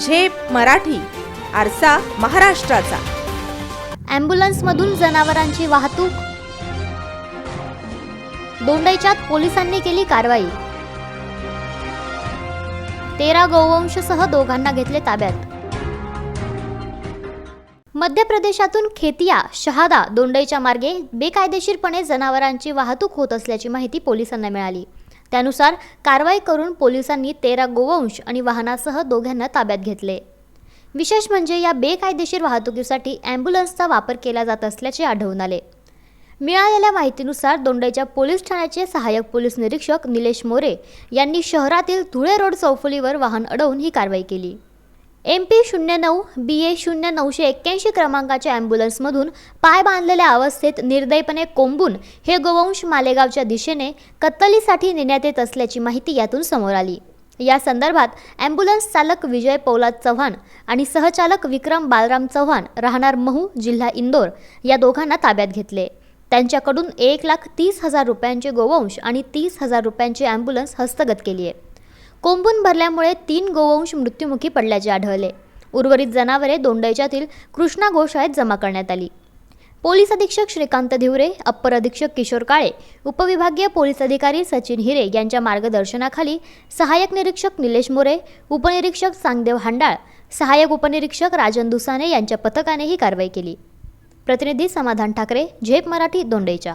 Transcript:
झेप मराठी आरसा महाराष्ट्राचा. ॲम्ब्युलन्समधून जनावरांची वाहतूक. दोंडाईच्यात पोलिसांनी केली कारवाई. तेरा गोवंशसह दोघांना घेतले ताब्यात. मध्य प्रदेशातून खेतिया शहादा दोंडईच्या मार्गे बेकायदेशीरपणे जनावरांची वाहतूक होत असल्याची माहिती पोलिसांना मिळाली. त्यानुसार कारवाई करून पोलिसांनी तेरा गोवंश आणि वाहनासह दोघांना ताब्यात घेतले. विशेष म्हणजे या बेकायदेशीर वाहतुकीसाठी ॲम्ब्युलन्सचा वापर केला जात असल्याचे आढळून आले. मिळालेल्या माहितीनुसार दोंडाईच्या पोलीस ठाण्याचे सहाय्यक पोलीस निरीक्षक निलेश मोरे यांनी शहरातील धुळे रोड चौफुलीवर वाहन अडवून ही कारवाई केली. एम पी शून्य नऊ बी ए शून्य नऊशे एक्क्याऐंशी क्रमांकाच्या ॲम्ब्युलन्समधून पाय बांधलेल्या अवस्थेत निर्दयपणे कोंबून हे गोवंश मालेगावच्या दिशेने कत्तलीसाठी नेण्यात येत असल्याची माहिती यातून समोर आली. या संदर्भात ॲम्ब्युलन्स चालक विजय पौलाद चव्हाण आणि सहचालक विक्रम बालराम चव्हाण राहणार महू जिल्हा इंदोर या दोघांना ताब्यात घेतले. त्यांच्याकडून एक लाख तीस हजार रुपयांचे गोवंश आणि तीस हजार रुपयांची ॲम्ब्युलन्स हस्तगत केली आहे कोंबून भरल्यामुळे तीन गोवंश मृत्युमुखी पडल्याचे आढळले. उर्वरित जनावरे दोंडाईच्यातील कृष्णा गोशाळेत जमा करण्यात आली. पोलीस अधीक्षक श्रीकांत धिवरे अप्पर अधीक्षक किशोर काळे उपविभागीय पोलीस अधिकारी सचिन हिरे यांच्या मार्गदर्शनाखाली सहाय्यक निरीक्षक निलेश मोरे उपनिरीक्षक सांगदेव हांडाळ सहाय्यक उपनिरीक्षक राजन दुसाने यांच्या पथकाने ही कारवाई केली. प्रतिनिधी समाधान ठाकरे झेप मराठी दोंडेच्या